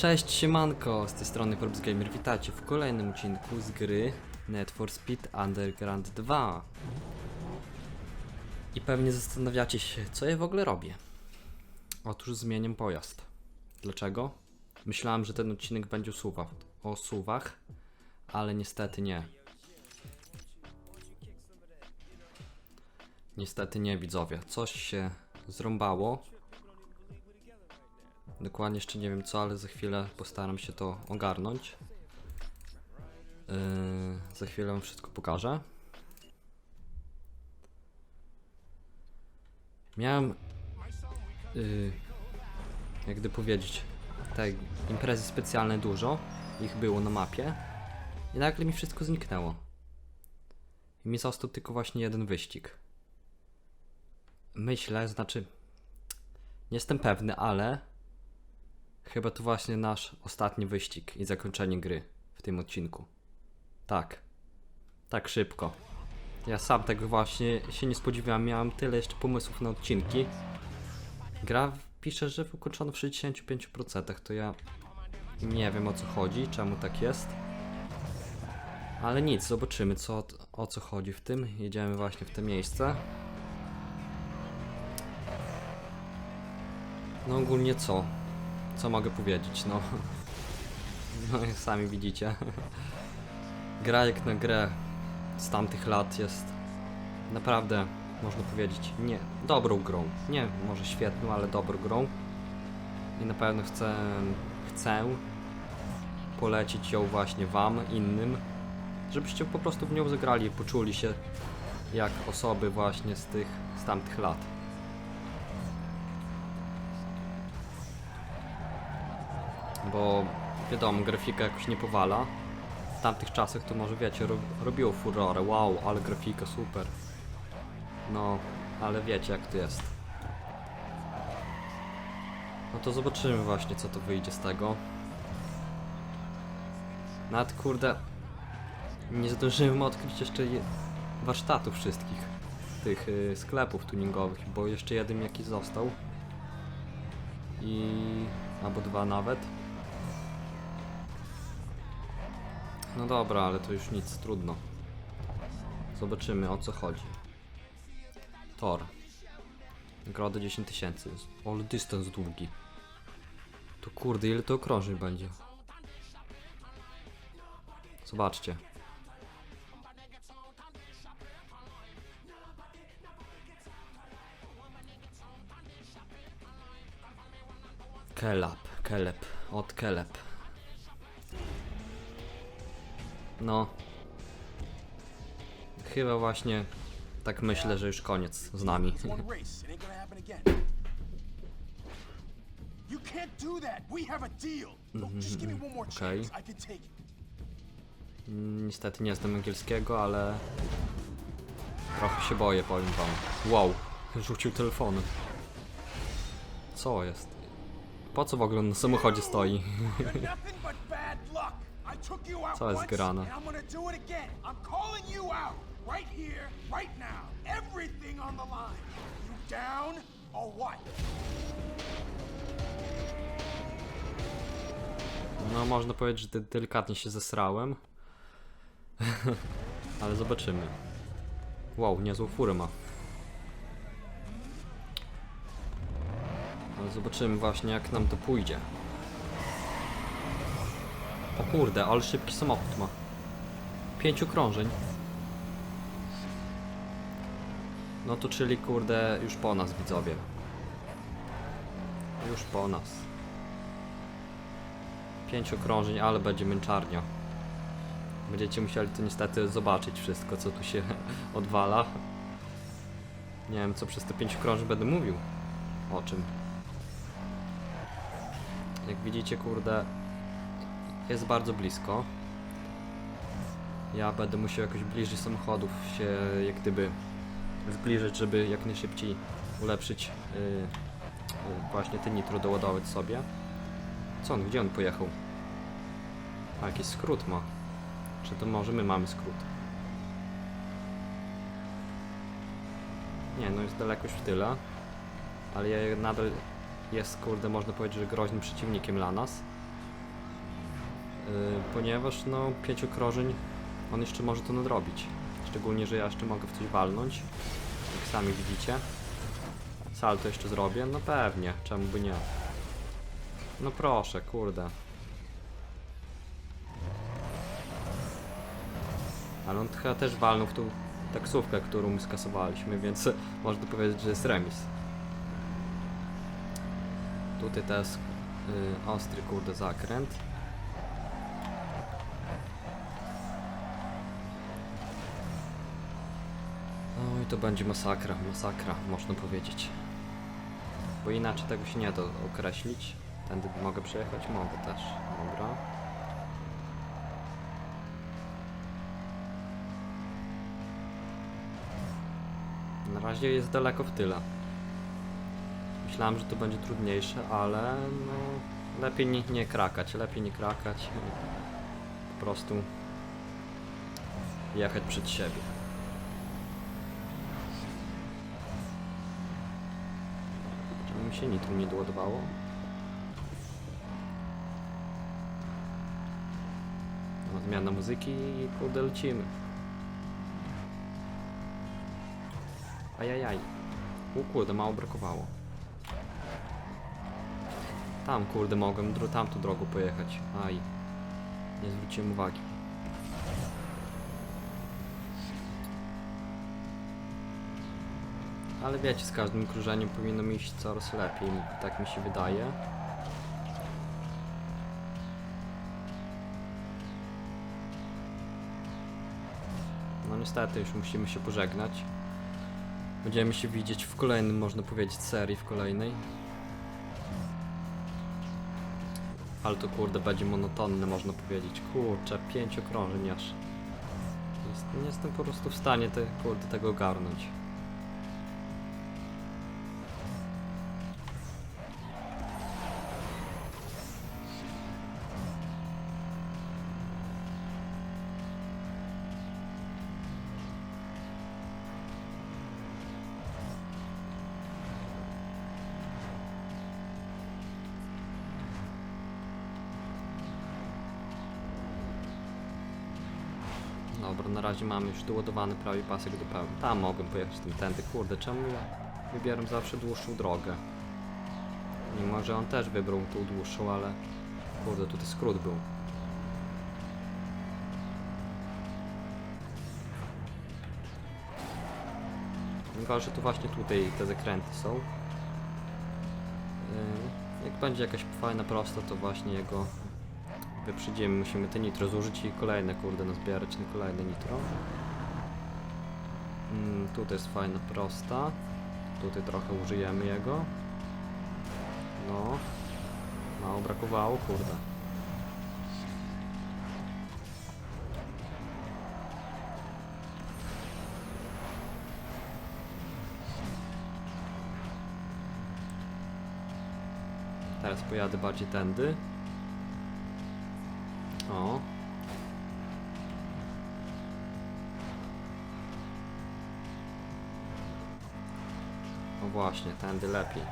Cześć, siemanko, z tej strony Probs Gamer, witajcie w kolejnym odcinku z gry Need for Speed Underground 2 I pewnie zastanawiacie się, co ja w ogóle robię. Otóż zmieniam pojazd. Dlaczego? Myślałem, że ten odcinek będzie o suwach, o suwach ale niestety nie. Niestety nie, widzowie, coś się zrąbało Dokładnie jeszcze nie wiem co, ale za chwilę postaram się to ogarnąć. Yy, za chwilę wam wszystko pokażę. Miałem, yy, jak gdy powiedzieć, te imprezy specjalne dużo, ich było na mapie i nagle mi wszystko zniknęło. I mi został tylko właśnie jeden wyścig. Myślę, znaczy, nie jestem pewny, ale Chyba to właśnie nasz ostatni wyścig i zakończenie gry w tym odcinku. Tak. Tak szybko. Ja sam tak właśnie się nie spodziewałem, miałem tyle jeszcze pomysłów na odcinki. Gra pisze, że ukończono w 65%, to ja nie wiem o co chodzi, czemu tak jest. Ale nic, zobaczymy co, o co chodzi w tym. Jedziemy właśnie w to miejsce. No ogólnie co? Co mogę powiedzieć, no. No sami widzicie. Gra jak na grę z tamtych lat jest naprawdę, można powiedzieć, nie, dobrą grą. Nie może świetną, ale dobrą grą. I na pewno chcę, chcę polecić ją właśnie wam, innym, żebyście po prostu w nią zagrali i poczuli się jak osoby właśnie z tych, z tamtych lat. Bo wiadomo, grafika jakoś nie powala. W tamtych czasach to może wiecie, ro robiło furorę, wow, ale grafika super. No, ale wiecie jak to jest. No to zobaczymy właśnie co to wyjdzie z tego. Nawet kurde, nie zdążyłem odkryć jeszcze je warsztatów wszystkich tych y, sklepów tuningowych, bo jeszcze jeden jakiś został. I albo dwa nawet. No dobra, ale to już nic, trudno. Zobaczymy o co chodzi. Tor. Nagroda 10 tysięcy. Ale dystans długi. To kurde, ile to okrążeń będzie? Zobaczcie. Kelab, kelep, od kelep. No. Chyba właśnie tak myślę, że już koniec z nami. You can't do that. We have a deal. Look, just give me one more Okay. chance. I can take it. Mm, Niestety nie znam angielskiego, ale trochę się boję, powiem wam. Wow, rzucił telefony. Co jest? Po co w ogóle na samochodzie stoi? Co jest grane? and I'm gonna do it again. I'm calling you out. Right here, right now. Everything on the line. You down or what? No, można powiedzieć, że de- delikatnie się zesrałem. Ale zobaczymy. Wow, niezłą furę ma. Ale zobaczymy właśnie, jak nam to pójdzie. O kurde, ale szybki samochód ma. Pięć okrążeń. No to czyli kurde, już po nas widzowie. Już po nas. Pięć okrążeń, ale będzie męczarnia. Będziecie musieli to niestety zobaczyć wszystko, co tu się odwala. Nie wiem, co przez te pięć okrążeń będę mówił. O czym. Jak widzicie, kurde, jest bardzo blisko. Ja będę musiał jakoś bliżej samochodów się, jak gdyby, zbliżyć, żeby jak najszybciej ulepszyć yy, yy, właśnie te nitro doładować sobie. Co on, gdzie on pojechał? A, jakiś skrót ma. Czy to może my mamy skrót? Nie, no jest daleko już w tyle. Ale ja nadal jest, kurde, można powiedzieć, że groźnym przeciwnikiem dla nas. Ponieważ no 5 okrążeń on jeszcze może to nadrobić. Szczególnie, że ja jeszcze mogę w coś walnąć. Jak sami widzicie. Salto jeszcze zrobię? No pewnie, czemu by nie. No proszę, kurde. Ale on chyba też walnął w tą taksówkę, którą skasowaliśmy, więc można powiedzieć, że jest remis. Tutaj też y, ostry kurde zakręt. To będzie masakra, masakra, można powiedzieć. Bo inaczej tego się nie da określić. Tędy mogę przejechać? Mogę też. Dobra. Na razie jest daleko w tyle. Myślałem, że to będzie trudniejsze, ale no lepiej nie, nie krakać, lepiej nie krakać. Po prostu jechać przed siebie. Mi się nitro nie doładowało? No, zmiana muzyki i kurde lecimy. Ajajaj. U kurde, mało brakowało. Tam kurde mogłem tamtą drogą pojechać. Aj. Nie zwróciłem uwagi. Ale wiecie, z każdym krążeniem powinno mi iść coraz lepiej, tak mi się wydaje. No niestety, już musimy się pożegnać. Będziemy się widzieć w kolejnym, można powiedzieć, serii w kolejnej. Ale to kurde będzie monotonne, można powiedzieć. Kurczę, pięć okrążeń aż. Nie jestem po prostu w stanie te, kurde, tego ogarnąć. Mamy już doładowany prawie pasek do pełna. Tam mogłem pojechać tym tędy. Kurde, czemu ja wybieram zawsze dłuższą drogę? Mimo, że on też wybrał tą dłuższą, ale kurde, tutaj skrót był. Gorzej to właśnie tutaj te zakręty są. Yy, Jak będzie jakaś fajna prosta, to właśnie jego wyprzedziemy, musimy te nitro zużyć i kolejne, kurde, nazbierać na kolejne nitro. Mm, tutaj jest fajna prosta. Tutaj trochę użyjemy jego. No. Mało brakowało, kurde. Teraz pojadę bardziej tędy. Właśnie, tędy lepiej.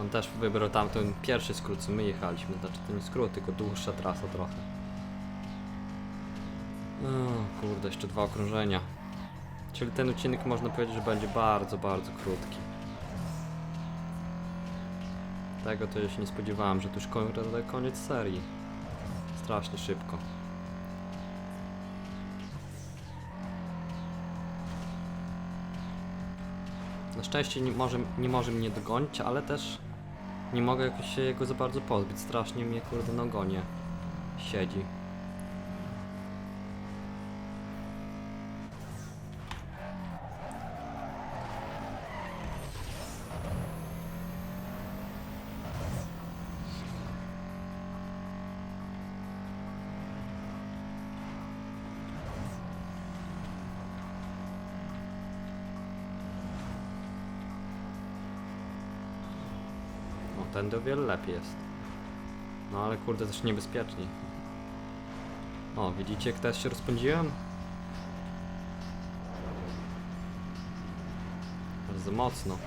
On też wybrał tamten pierwszy skrót, co my jechaliśmy. Znaczy to nie skrót, tylko dłuższa trasa trochę. O, kurde, jeszcze dwa okrążenia. Czyli ten odcinek można powiedzieć, że będzie bardzo, bardzo krótki. Tego to ja się nie spodziewałem, że to już kon- koniec serii. Strasznie szybko. Na szczęście nie może, nie może mnie dogonić, ale też nie mogę jakoś się jego za bardzo pozbyć. Strasznie mnie kurde na ogonie siedzi. Tędy o wiele lepiej jest. No ale kurde też niebezpieczniej. O, widzicie jak teraz się rozpędziłem? Bardzo mocno.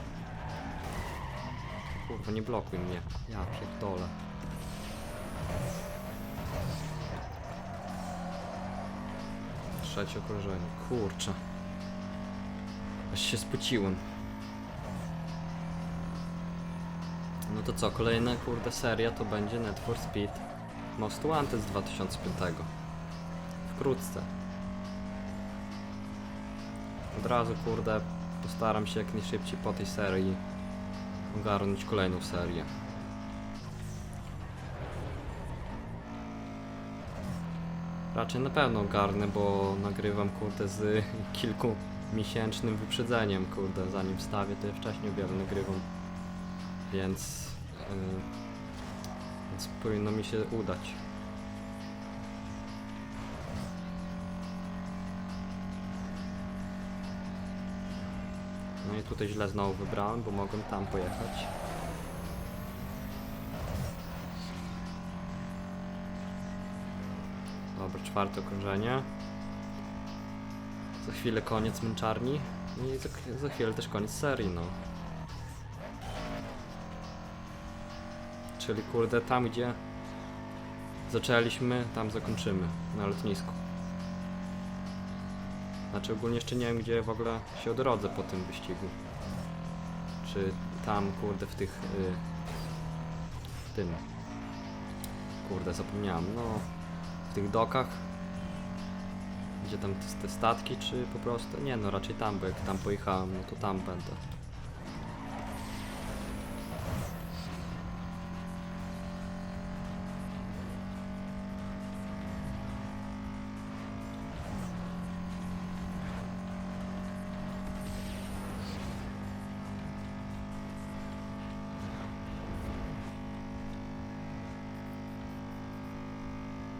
Kurwa, nie blokuj mnie. Ja pierdolę. Trzecie okrążenie. Kurczę. Aż się spociłem. To co, kolejna kurde seria to będzie Net for Speed Most Wanted z 2005. Wkrótce. Od razu kurde postaram się jak najszybciej po tej serii ogarnąć kolejną serię. Raczej na pewno ogarnę, bo nagrywam kurde z kilkumiesięcznym wyprzedzeniem, kurde, zanim wstawię, to ja wcześniej o wiele nagrywam. Więc, więc powinno mi się udać. No i tutaj źle znowu wybrałem, bo mogłem tam pojechać. Dobra, czwarte okrążenie. Za chwilę koniec męczarni. I za, za chwilę też koniec serii, no. Czyli kurde, tam gdzie zaczęliśmy, tam zakończymy. Na lotnisku. Znaczy ogólnie jeszcze nie wiem, gdzie w ogóle się odrodzę po tym wyścigu. Czy tam, kurde, w tych... Y, w tym... Kurde, zapomniałem, no... W tych dokach. Gdzie tam te, te statki, czy po prostu... Nie no, raczej tam, bo jak tam pojechałem, no to tam będę.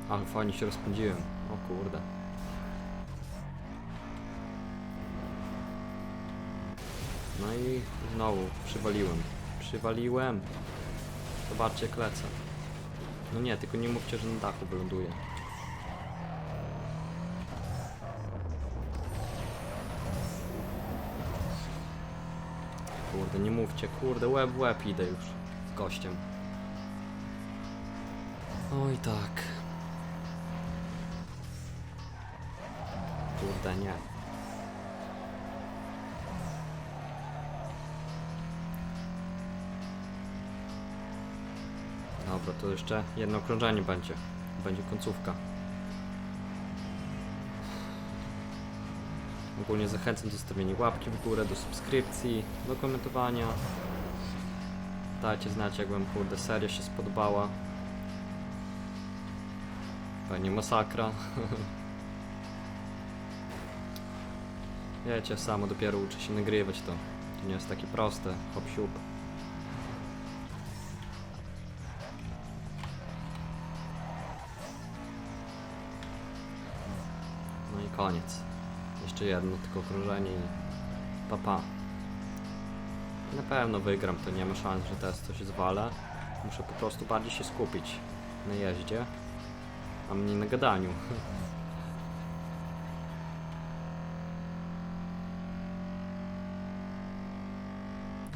Ale fajnie się rozpędziłem. O kurde. No i znowu przywaliłem. Przywaliłem. Zobaczcie jak lecę. No nie, tylko nie mówcie, że na dachu wyląduję. Kurde, nie mówcie, kurde, łeb łeb idę już z gościem. Oj tak. Kurde, nie. Dobra, to jeszcze jedno okrążenie będzie. Będzie końcówka. Ogólnie zachęcam do zostawienia łapki w górę, do subskrypcji, do komentowania. Dajcie znać, jak wam kurde seria się spodobała. Pewnie masakra. Wiecie, samo dopiero uczę się nagrywać to. To nie jest takie proste, hop siup. No i koniec. Jeszcze jedno tylko okrążenie i papa. Na pewno wygram, to nie ma szans, że teraz coś zwalę. Muszę po prostu bardziej się skupić na jeździe, a mniej na gadaniu.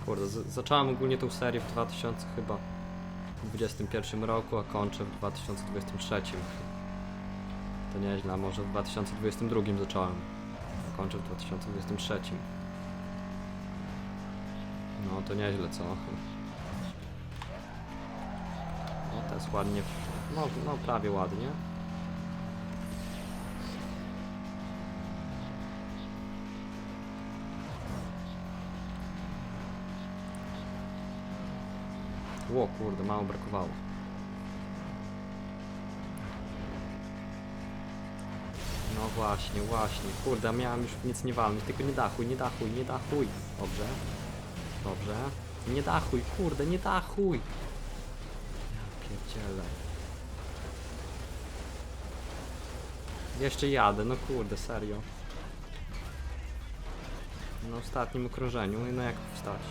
Kurde, zacząłem ogólnie tą serię w 2000 chyba 21 roku, a kończę w 2023. To nieźle, a może w 2022 zacząłem, a kończę w 2023. No to nieźle, co? No to jest ładnie, no, no prawie ładnie. Ło, kurde, mało brakowało. No właśnie, właśnie. Kurde, miałem już nic nie walnąć, tylko nie dachuj, nie dachuj, nie dachuj. Dobrze. Dobrze. Nie dachuj, kurde, nie dachuj. Ja pierdzielę. Jeszcze jadę, no kurde, serio. Na ostatnim okrążeniu, no jak wstać?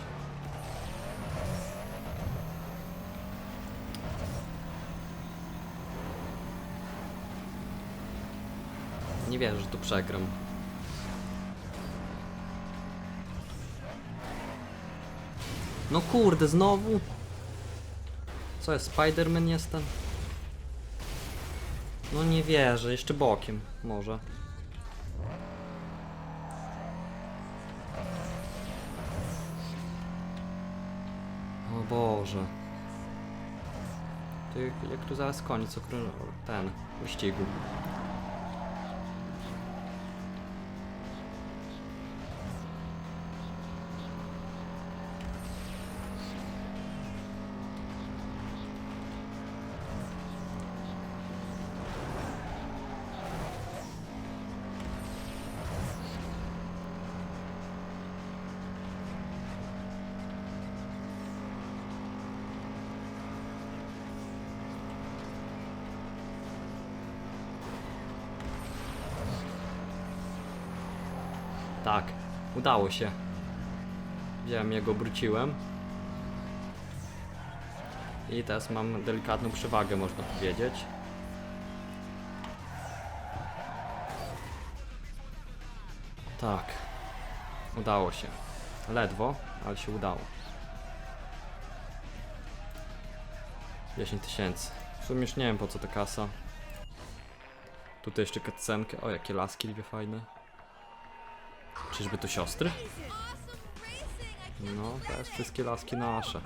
Nie wierzę, że tu przegram. No kurde, znowu? Co jest, Spider-Man jestem? No nie wierzę, jeszcze bokiem, może. O Boże. Jak tu zaraz koniec okrą- ten wyścigu. Udało się. Wiem, jak obróciłem. I teraz mam delikatną przewagę, można powiedzieć. Tak, udało się. Ledwo, ale się udało. 10 tysięcy. W sumie już nie wiem po co ta kasa. Tutaj jeszcze cutscenkę. O, jakie laski dwie fajne. Czyżby to siostry? No, teraz wszystkie laski nasze.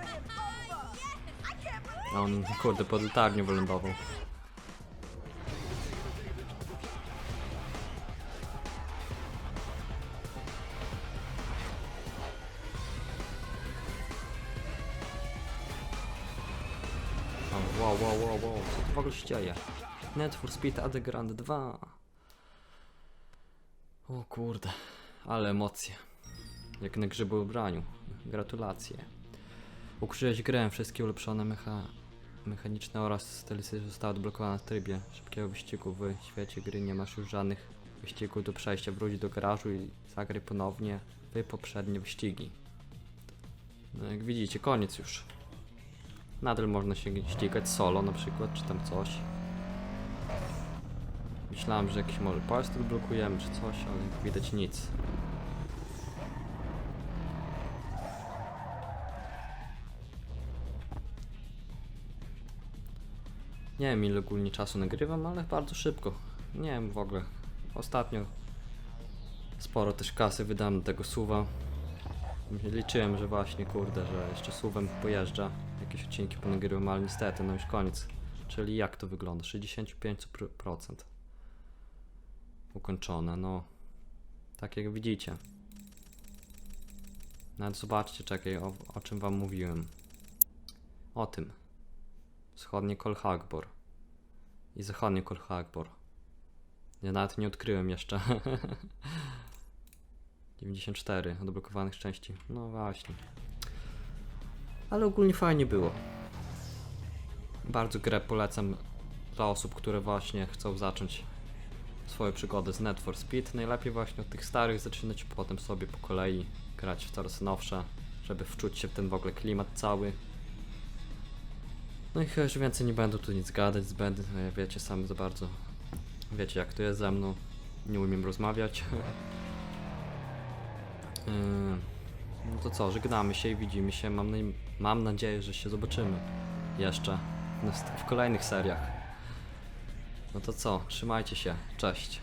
A on, kurde, pod latarnią wylądował. Wow, wow, wow, wow, co tu w ogóle się dzieje? Net for Speed Grand 2. O kurde, ale emocje. Jak na grzybu ubraniu. Gratulacje. Ukrzyłeś grę, wszystkie ulepszone mecha mechaniczne oraz stylistyczne zostały odblokowane w trybie szybkiego wyścigu. W świecie gry nie masz już żadnych wyścigów do przejścia. Wróć do garażu i zagraj ponownie w poprzednie wyścigi. No jak widzicie, koniec już. Nadal można się ścigać solo na przykład, czy tam coś. Myślałem, że jakiś może pojazd odblokujemy czy coś, ale widać nic. Nie wiem ile ogólnie czasu nagrywam, ale bardzo szybko. Nie wiem w ogóle. Ostatnio sporo też kasy wydałem na tego suwa. Liczyłem, że właśnie kurde, że jeszcze suwem pojeżdża. Jakieś odcinki ponagrywam, ale niestety no już koniec. Czyli jak to wygląda? 65% ukończone, no. Tak jak widzicie. Nawet zobaczcie, czekaj, o, o czym wam mówiłem. O tym. Wschodnie Kolhagbor. I zachodnie Kolhagbor. Ja nawet nie odkryłem jeszcze. 94 odblokowanych części. No właśnie. Ale ogólnie fajnie było. Bardzo grę polecam dla osób, które właśnie chcą zacząć swoją przygodę z Net for Speed. Najlepiej właśnie od tych starych zaczynać, potem sobie po kolei grać w coraz nowsze, żeby wczuć się w ten w ogóle klimat cały. No i chyba już więcej nie będę tu nic gadać zbędnie, no wiecie sami za bardzo. Wiecie jak to jest ze mną. Nie umiem rozmawiać. Yy, no to co, żegnamy się i widzimy się. Mam, naj- mam nadzieję, że się zobaczymy jeszcze w kolejnych seriach. No to co, trzymajcie się, cześć.